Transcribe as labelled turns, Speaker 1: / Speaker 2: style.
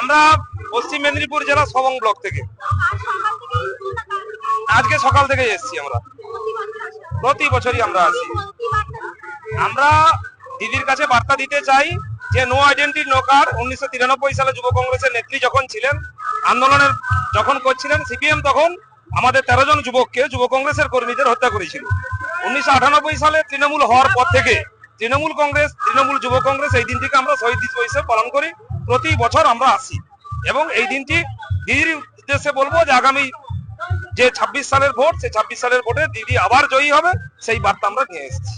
Speaker 1: আমরা পশ্চিম মেদিনীপুর জেলা সবং ব্লক থেকে। আজকে সকাল থেকে এসেছি আমরা। প্রতি বছরই আমরা আসি। আমরা দিদির কাছে বার্তা দিতে চাই যে নো আইডেন্টি নো কার উনিশশো তিরানব্বই সালে যুব কংগ্রেসের নেত্রী যখন ছিলেন, আন্দোলনের যখন করছিলেন সিপিএম তখন আমাদের তেরো জন যুবককে যুব কংগ্রেসের কর্মীদের হত্যা করেছিল। উনিশশো আটানব্বই সালে তৃণমূল হওয়ার পর থেকে তৃণমূল কংগ্রেস, তৃণমূল যুব কংগ্রেস এই দিনটিকে আমরা শহীদ দিবস হিসেবে পালন করি। প্রতি বছর আমরা আসি। এবং এই দিনটি দিদির উদ্দেশ্যে বলব যে আগামী যে ছাব্বিশ সালের ভোট, সেই ছাব্বিশ সালের ভোটে দিদি আবার জয়ী হবে, সেই বার্তা আমরা নিয়ে এসেছি।